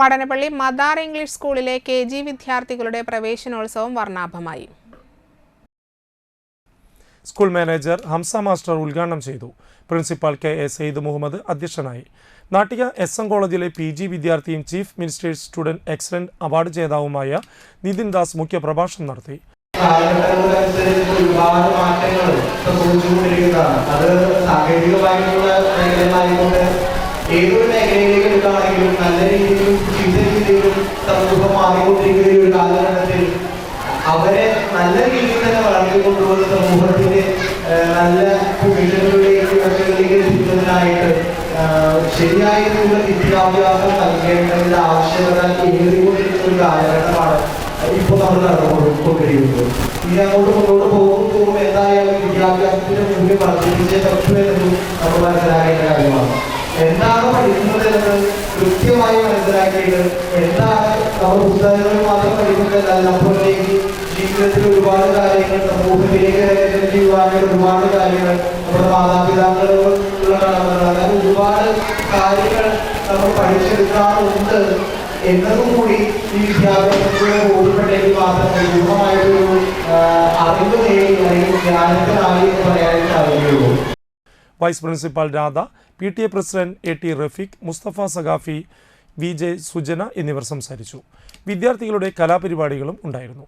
Vadanappally Madar English സ്കൂളിലെ K G വിദ്യാർത്ഥികളുടെ പ്രവേശനോത്സവം വർണാഭമായി. സ്കൂൾ മാനേജർ ഹംസ മാസ്റ്റർ ഉദ്ഘാടനം ചെയ്തു. Principal K A Sayed Muhammad അധ്യക്ഷനായി. നാട്ടിക എസ് എം കോളേജിലെ പി ജി വിദ്യാർത്ഥിയും chief minister's student excellent award ജേതാവുമായ Nithin Das മുഖ്യപ്രഭാഷണം നടത്തി. ഒരുപാട് മാറ്റങ്ങൾ സംഭവിച്ചുകൊണ്ടിരിക്കുന്നതാണ് അത് സാങ്കേതികമായിട്ടുള്ള നല്ല രീതിയിലും ചീത്ത രീതിയിലും സമൂഹം മാറിക്കൊണ്ടിരിക്കുന്ന ഒരു കാലഘട്ടത്തിൽ അവരെ നല്ല രീതിയിൽ തന്നെ വളർത്തിക്കൊണ്ടുവന്ന് സമൂഹത്തിന്റെ നല്ല വിഷയങ്ങളിലേക്ക് വശങ്ങളിലേക്ക് എത്തിക്കുന്നതിനായിട്ട് ശരിയായ രീതിയിലുള്ള വിദ്യാഭ്യാസം നൽകേണ്ടതിന്റെ ആവശ്യകത ഏറിക്കൊണ്ടിരിക്കുന്ന ഒരു കാലഘട്ടമാണ് ഇപ്പോൾ നമ്മൾ നടന്നുകൊണ്ടിരിക്കുന്നത് ഇനി അങ്ങോട്ട് മുന്നോട്ട് പോകും തോറും എന്തായാലും വിദ്യാഭ്യാസത്തിന്റെ മൂല്യം വർദ്ധിപ്പിച്ചേ പറ്റൂ എന്നതും നമ്മൾ മനസ്സിലാക്കേണ്ട കാര്യമാണ്. എന്താണ് പഠിക്കുന്നത് ജീവിതത്തിൽ ഒരുപാട് കാര്യങ്ങൾ കാര്യങ്ങൾ നമ്മൾ vice principal Radha P T A president A T Rafeeq Mustafa Saqafi V J Sujana എന്നിവർ സംസാരിച്ചു. വിദ്യാർത്ഥികളുടെ കലാപരിപാടികളും ഉണ്ടായിരുന്നു.